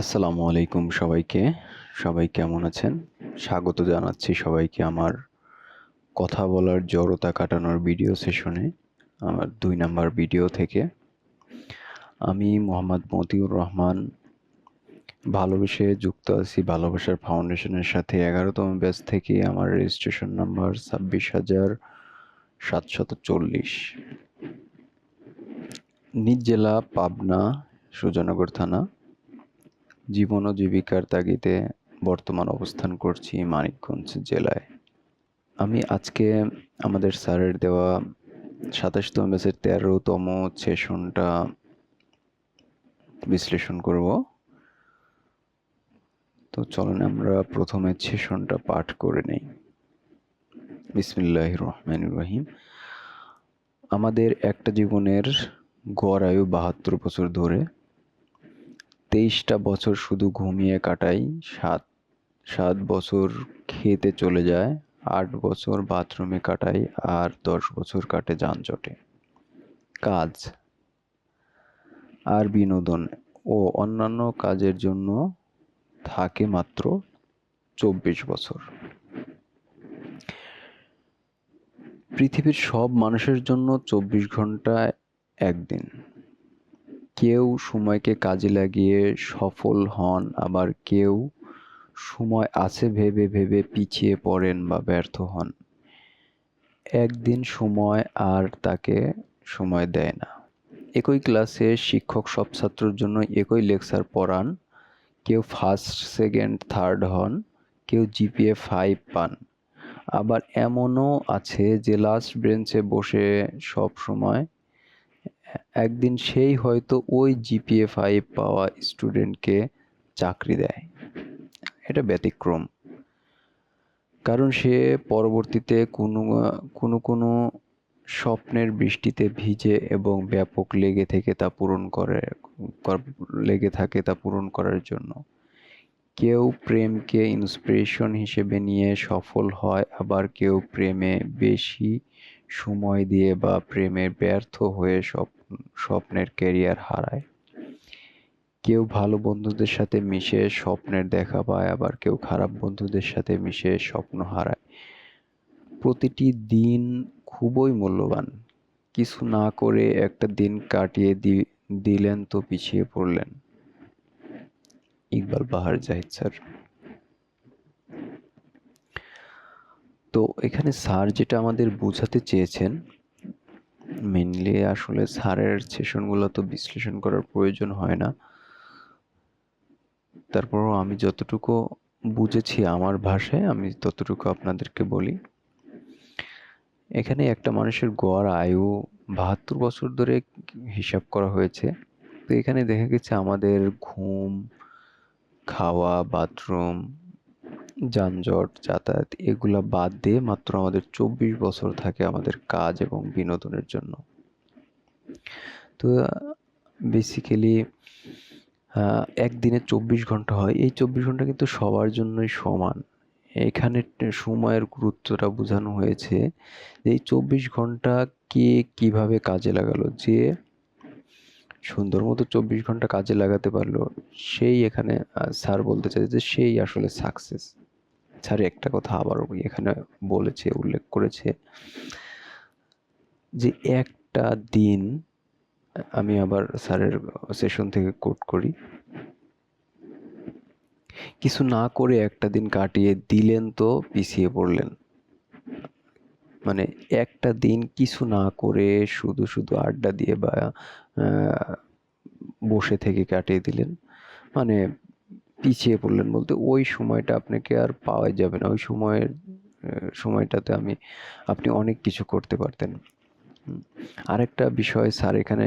আসসালামু আলাইকুম সবাইকে। সবাই কেমন আছেন? স্বাগত জানাচ্ছি সবাইকে আমার কথা বলার জড়তা কাটানোর ভিডিও সেশনে, আমার দুই নাম্বার ভিডিও থেকে। আমি মোহাম্মদ মতিউর রহমান, ভালোবেসে যুক্ত আছি ভালোবাসার ফাউন্ডেশনের সাথে। এগারোতম ব্যাচ থেকে আমার রেজিস্ট্রেশন নাম্বার ছাব্বিশ হাজার সাতশত চল্লিশ। নিজ জেলা পাবনা, সুজনগর থানা। জীবন ও জীবিকার তাগিদে বর্তমান অবস্থান করছি মানিকগঞ্জ জেলায়। আমি আজকে আমাদের স্যারের দেওয়া সাতাশতম ব্যাচের তেরোতম সেশনটা বিশ্লেষণ করব। তো চলেন আমরা প্রথমে সেশনটা পাঠ করে নেই। বিসমিল্লাহ রহমান রহিম। আমাদের একটা জীবনের গড় আয়ু বাহাত্তর বছর ধরে তেইশটা বছর শুধু ঘুমিয়ে কাটাই, সাত সাত বছর খেতে চলে যায়, আট বছর বাথরুমে কাটাই আর দশ বছর কাটে যানজটে। কাজ আর বিনোদন ও অন্যান্য কাজের জন্য থাকে মাত্র চব্বিশ বছর। পৃথিবীর সব মানুষের জন্য চব্বিশ ঘণ্টা একদিন। কেউ সময়কে কাজে লাগিয়ে সফল হন, আবার কেউ সময় আছে ভেবে ভেবে পিছিয়ে পড়েন বা ব্যর্থ হন। একদিন সময় আর তাকে সময় দেয় না। একই ক্লাসে শিক্ষক সব ছাত্রর জন্য একই লেকচার পড়ান। কেউ ফার্স্ট, সেকেন্ড, থার্ড হন, কেউ জিপিএ ফাইভ পান। আবার এমনও আছে যে লাস্ট বেঞ্চে বসে সব সময় একদিন সেই হয়তো ওই জিপিএ ফাইভ পাওয়া স্টুডেন্টকে চাকরি দেয়। এটা ব্যতিক্রম। কারণ সে পরবর্তীতে কোনো কোনো কোনো স্বপ্নের বৃষ্টিতে ভিজে এবং ব্যাপক লেগে থেকে তা পূরণ করে লেগে থাকে তা পূরণ করার জন্য। কেউ প্রেমকে ইন্সপিরেশন হিসেবে নিয়ে সফল হয়, আবার কেউ প্রেমে বেশি সময় দিয়ে বা প্রেমে ব্যর্থ হয়ে স্বপ্নের ক্যারিয়ার হারায়। কেউ ভালো বন্ধুদের সাথে মিশে স্বপ্নের দেখা পায়, আবার কেউ খারাপ বন্ধুদের সাথে মিশে স্বপ্ন হারায়। প্রতিটি দিন খুবই মূল্যবান। কিছু না করে একটা দিন কাটিয়ে দিলেন তো পিছিয়ে পড়লেন। ইকবাল বাহার, জাহিদ স্যার। তো এখানে স্যার যেটা আমাদের বোঝাতে চেয়েছেন মেনলি আসলে স্যারের সেশনগুলো তো বিশ্লেষণ করার প্রয়োজন হয় না। তারপরও আমি যতটুকু বুঝেছি আমার ভাষায়, আমি ততটুকু আপনাদেরকে বলি। এখানে একটা মানুষের গড় আয়ু বাহাত্তর বছর ধরে হিসাব করা হয়েছে। তো এখানে দেখা গেছে আমাদের ঘুম, খাওয়া বাথরুম যানজট, যাতায়াত, এগুলা বাদ দিয়ে মাত্র আমাদের চব্বিশ বছর থাকে আমাদের কাজ এবং বিনোদনের জন্য। তো বেসিক্যালি একদিনে চব্বিশ ঘণ্টা হয়। এই চব্বিশ ঘণ্টা কিন্তু সবার জন্যই সমান। এখানে সময়ের গুরুত্বটা বোঝানো হয়েছে যে এই চব্বিশ ঘণ্টা কে কীভাবে কাজে লাগালো? যে সুন্দর মতো চব্বিশ ঘণ্টা কাজে লাগাতে পারল, সেই এখানে স্যার বলতে চাই যে সেই আসলে সাকসেস স্যার একটা কথা আবার এখানে বলেছে, উল্লেখ করেছে যে একটা দিন আমি আবার স্যারের সেশন থেকে কোট করি। কিছু না করে একটা দিন কাটিয়ে দিলেন তো পিছিয়ে পড়লেন। মানে একটা দিন কিছু না করে শুধু শুধু আড্ডা দিয়ে বা বসে থেকে কাটিয়ে দিলেন। মানে পিছিয়ে পড়লেন বলতে ওই সময়টা আপনাকে আর পাওয়া যাবে না। ওই সময়ের সময়টাতে আমি, আপনি অনেক কিছু করতে পারতেন। আরেকটা বিষয় স্যার, এখানে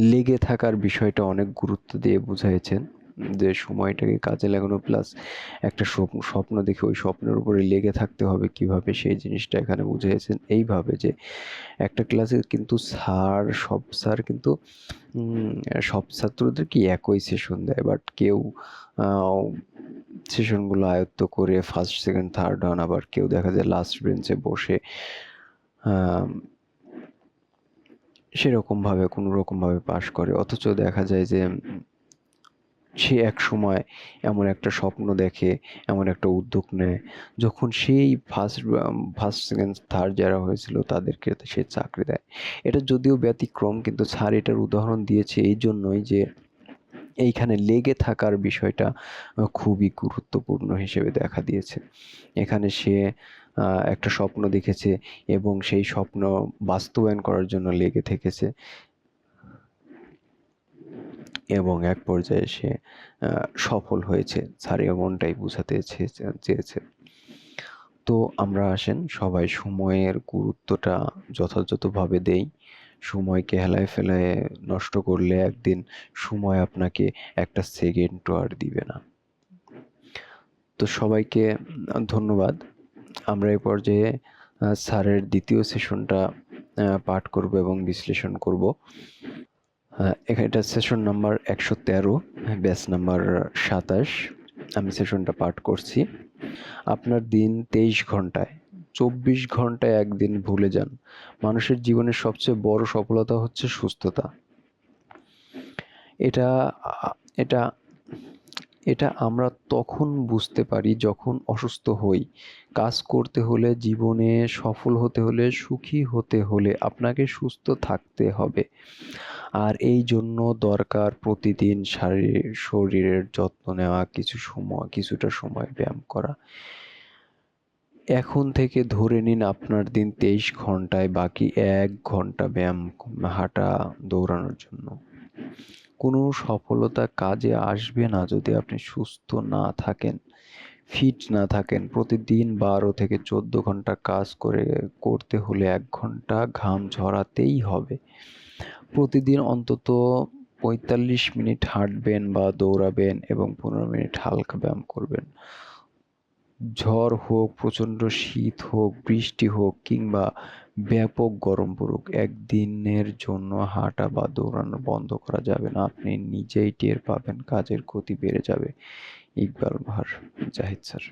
লেগে থাকার বিষয়টা অনেক গুরুত্ব দিয়ে বুঝাইছেন। যে সময়টাকে কাজে লাগানো প্লাস একটা স্বপ্ন দেখে ওই স্বপ্নের উপরে লেগে থাকতে হবে কীভাবে সেই জিনিসটা এখানে বুঝিয়েছেন এইভাবে যে একটা ক্লাসে কিন্তু স্যার সব স্যার কিন্তু সব ছাত্রদের কি একই সেশন দেয়? বাট কেউ সেশনগুলো আয়ত্ত করে ফার্স্ট সেকেন্ড থার্ড হন আবার কেউ দেখা যায় লাস্ট বেঞ্চে বসে সেরকমভাবে কোনো রকমভাবে পাশ করে। অথচ দেখা যায় যে সে এক সময় এমন একটা স্বপ্ন দেখে, এমন একটা উদ্যোগ নেয়। যখন সেই ফার্স্ট ফার্স্ট সেকেন্ড থার্ড যারা হয়েছিল তাদেরকে সে চাকরি দেয়। এটা যদিও ব্যতিক্রম কিন্তু স্যার এটার উদাহরণ দিয়েছে এই জন্যই যে এইখানে লেগে থাকার বিষয়টা খুবই গুরুত্বপূর্ণ হিসেবে দেখা দিয়েছে। এখানে সে একটা স্বপ্ন দেখেছে এবং সেই স্বপ্ন বাস্তবায়ন করার জন্য লেগে থেকেছে। এবং এক পর্যায়ে সে সফল হয়েছে। স্যার এমনটাই বোঝাতে চেয়েছে তো আমরা আসেন, সবাই সময়ের গুরুত্বটা যথাযথভাবে দেই। সময়কে হেলায় ফেলায় নষ্ট করলে একদিন সময় আপনাকে একটা সেকেন্ডও আর দিবে না। তো সবাইকে ধন্যবাদ। আমরা এই পর্যায়ে স্যারের দ্বিতীয় সেশনটা পাঠ করব এবং বিশ্লেষণ করব। এটা সেশন নাম্বার একশো তেরো ব্যাচ নাম্বার সাতাশ। আমি সেশনটা পাঠ করছি। আপনার দিন তেইশ ঘন্টায়, চব্বিশ ঘন্টায় একদিন ভুলে যান। মানুষের জীবনের সবচেয়ে বড় সফলতা হচ্ছে সুস্থতা। এটা এটা এটা আমরা তখন বুঝতে পারি যখন অসুস্থ হই। কাজ করতে হলে, জীবনে সফল হতে হলে, সুখী হতে হলে আপনাকে সুস্থ থাকতে হবে। আর এই জন্য দরকার প্রতিদিন শারীর, শরীরের যত্ন নেওয়া, কিছু সময়, কিছুটা সময় ব্যায়াম করা। এখন থেকে ধরে নিন আপনার দিন তেইশ ঘন্টায় বাকি এক ঘণ্টা ব্যায়াম হাঁটা দৌড়ানোর জন্য। কোনো সফলতা কাজে আসবে না যদি আপনি সুস্থ না থাকেন ফিট না থাকেন। প্রতিদিন বারো থেকে চোদ্দ ঘণ্টা কাজ করে, করতে হলে এক ঘণ্টা ঘাম ঝরাতেই হবে। প্রতিদিন অন্তত পঁয়তাল্লিশ মিনিট হাঁটবেন বা দৌড়াবেন এবং পনেরো মিনিট হালকা ব্যায়াম করবেন। ঝড় হোক, প্রচণ্ড শীত হোক, বৃষ্টি হোক কিংবা ব্যাপক গরম পড়ুক। একদিনের জন্য হাঁটা বা দৌড়ানো বন্ধ করা যাবে না। আপনি নিজেই টের পাবেন, কাজের ক্ষতি বেড়ে যাবে। ইকবাল ভার, জাহিদ স্যার।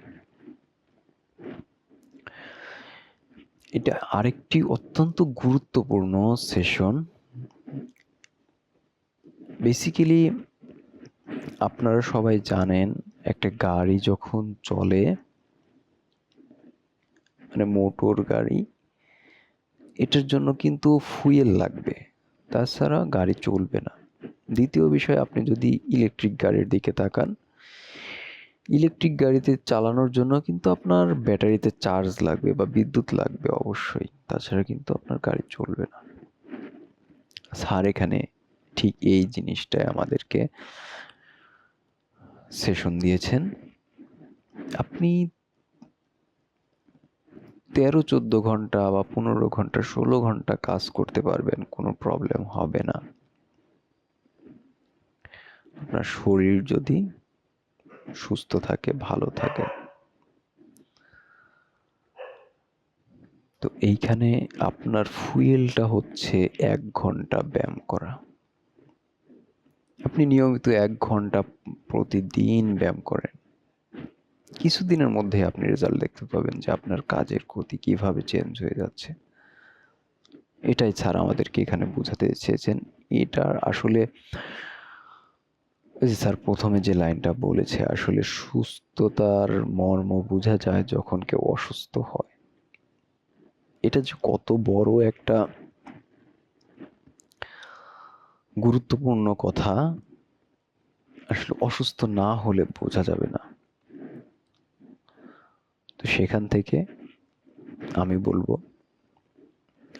এটা আরেকটি অত্যন্ত গুরুত্বপূর্ণ সেশন বেসিক্যালি আপনারা সবাই জানেন, একটা গাড়ি যখন চলে মানে মোটর গাড়ি এটার জন্য কিন্তু ফুয়েল লাগবে। তাছাড়া গাড়ি চলবে না। দ্বিতীয় বিষয়, আপনি যদি ইলেকট্রিক গাড়ির দিকে তাকান ইলেকট্রিক গাড়িতে চালানোর জন্য কিন্তু আপনার ব্যাটারিতে চার্জ লাগবে বা বিদ্যুৎ লাগবে অবশ্যই। তাছাড়া কিন্তু আপনার গাড়ি চলবে না। স্যার, এখানে ঠিক এই জিনিসটাই আমাদেরকে সেশন দিয়েছেন। আপনি তেরো চোদ্দ ঘণ্টা বা পনেরো ঘণ্টা, ষোলো ঘণ্টা কাজ করতে পারবেন, কোনো প্রবলেম হবে না। আপনার শরীর যদি সুস্থ থাকে, ভালো থাকে। তো এইখানে আপনার ফুয়েলটা হচ্ছে এক ঘণ্টা ব্যায়াম করা। আপনি নিয়মিত এক ঘণ্টা প্রতিদিন ব্যায়াম করেন। কিছুদিনের মধ্যে আপনি রেজাল্ট দেখতে পাবেন যে আপনার কাজের গতি কীভাবে চেঞ্জ হয়ে যাচ্ছে। এটাই ছাড়া আমাদেরকে এখানে বোঝাতে চেয়েছেন। এটার আসলে স্যার প্রথমে যে লাইনটা বলেছে, আসলে সুস্থতার মর্ম বোঝা যায় যখন কেউ অসুস্থ হয়। এটা যে কত বড় একটা গুরুত্বপূর্ণ কথা, আসলে অসুস্থ না হলে বোঝা যাবে না। তো সেখান থেকে আমি বলব,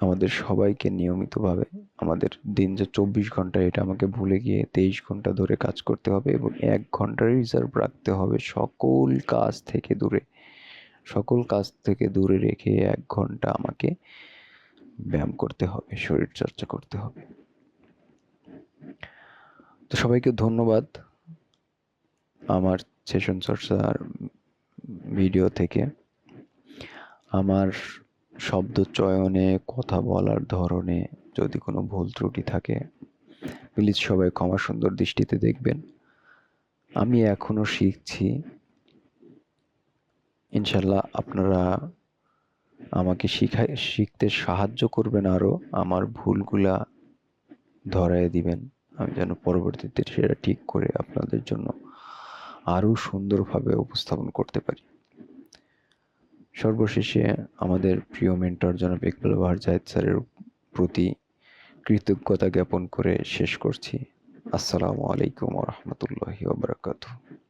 আমাদের সবাইকে নিয়মিতভাবে আমাদের দিন যে চব্বিশ ঘণ্টা, এটা আমাকে ভুলে গিয়ে তেইশ ঘণ্টা ধরে কাজ করতে হবে এবং এক ঘণ্টার রিজার্ভ রাখতে হবে সকল কাজ থেকে দূরে। সকল কাজ থেকে দূরে রেখে এক ঘণ্টা আমাকে ব্যায়াম করতে হবে, শরীর চর্চা করতে হবে। তো সবাইকে ধন্যবাদ। আমার সেশন চর্চার ভিডিও থেকে, আমার শব্দ চয়নে, কথা বলার ধরনে যদি কোনো ভুল ত্রুটি থাকে প্লিজ সবাই ক্ষমা সুন্দর দৃষ্টিতে দেখবেন। আমি এখনও শিখছি ইনশাল্লাহ আপনারা আমাকে শিখায়, শিখতে সাহায্য করবেন আরও আমার ভুলগুলা ধরায় দিবেন। আমি যেন পরবর্তীতে সেটা ঠিক করে আপনাদের জন্য আরও সুন্দরভাবে উপস্থাপন করতে পারি। সর্বশেষে আমাদের প্রিয় মেন্টর জনাব ইকবাল বাহার জাহিদ স্যারের প্রতি কৃতজ্ঞতা জ্ঞাপন করে শেষ করছি। আসসালামু আলাইকুম রহমতুল্লাহি ওবরাকাতু